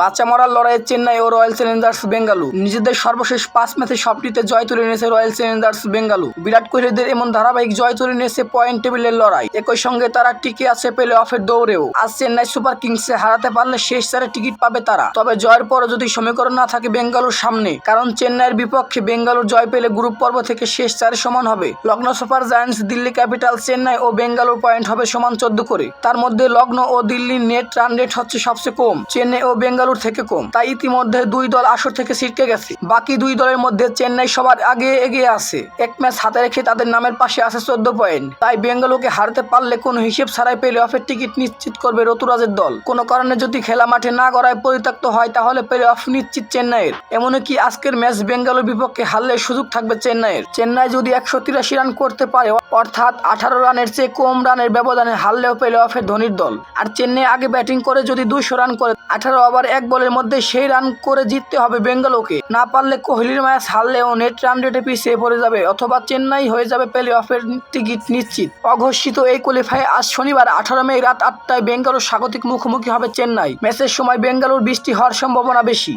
বাচ্চা মরার লড়াইয়ে চেন্নাই ও রয়্যাল চ্যালেঞ্জার্স বেঙ্গালু নিজেদের সর্বশেষ পাঁচ ম্যাচে সবটিতে জয় তুলে নিয়েছে রয়্যাল চ্যালেঞ্জার্স বেঙ্গালু বিরাট কোহলিদের এমন ধারাবাহিক জয় তুলে নিয়েছে পয়েন্ট টেবিলের লড়াই। একই সঙ্গে তারা টিকে আছে প্লে অফের দৌড়েও। আজ চেন্নাই সুপার কিংসে হারাতে পারলে শেষ চারে টিকিট পাবে তারা। তবে জয়ের পরও যদি সমীকরণ না থাকে বেঙ্গালুর সামনে, কারণ চেন্নাইয়ের বিপক্ষে বেঙ্গালুর জয় পেলে গ্রুপ পর্ব থেকে শেষ চারে সমান হবে। Lucknow super giants Delhi capital Chennai ও বেঙ্গালুর পয়েন্ট হবে সমান চোদ্দ করে। তার মধ্যে লগ্ন ও দিল্লির নেট রান রেট হচ্ছে সবচেয়ে কম। চেন্নাই ও বেঙ্গালুর থেকে কম। তাই ইতিমধ্যে দুই দল আসর থেকে ছিটকে গেছে। বাকি দুই দলের মধ্যে চেন্নাই সবার আগে এগিয়ে আছে। এক ম্যাচ হাতে রেখে তাদের নামের পাশে আছে চোদ্দ পয়েন্ট। তাই বেঙ্গালুরুকে হারতে পারলে কোনো হিসেব ছাড়াই প্লে অফের টিকিট নিশ্চিত করবে ঋতুরাজের দল। কোনো কারণে যদি খেলা মাঠে না গড়ায় পরিত্যক্ত হয়, তাহলে প্লে অফ নিশ্চিত চেন্নাইয়ের। এমনকি আজকের ম্যাচ বেঙ্গালুর বিপক্ষে হারলে সুযোগ থাকবে চেন্নাইয়ের। চেন্নাই যদি একশো তিরাশি রান করতে পারে, অর্থাৎ আঠারো রানের চেয়ে কম রানের ব্যবধানে হারলেও প্লে অফে ধোনির দল। আর চেন্নাই আগে ব্যাটিং করে যদি দুইশো রান করে আঠারো ওভার এক বলের মধ্যে সেই রান করে জিততে হবে বেঙ্গালোকে না পারলে কোহলির ম্যাচ হারলেও নেট রান রেটে পিছিয়ে পড়ে যাবে, অথবা চেন্নাই হয়ে যাবে প্লে অফের টিকিট নিশ্চিত। অঘোষিত এই কোয়ালিফাই আজ শনিবার আঠারো মে রাত আটটায় বেঙ্গালোর স্বাগতিক মুখোমুখি হবে চেন্নাই। ম্যাচের সময় বেঙ্গালোর বৃষ্টি হওয়ার সম্ভাবনা বেশি।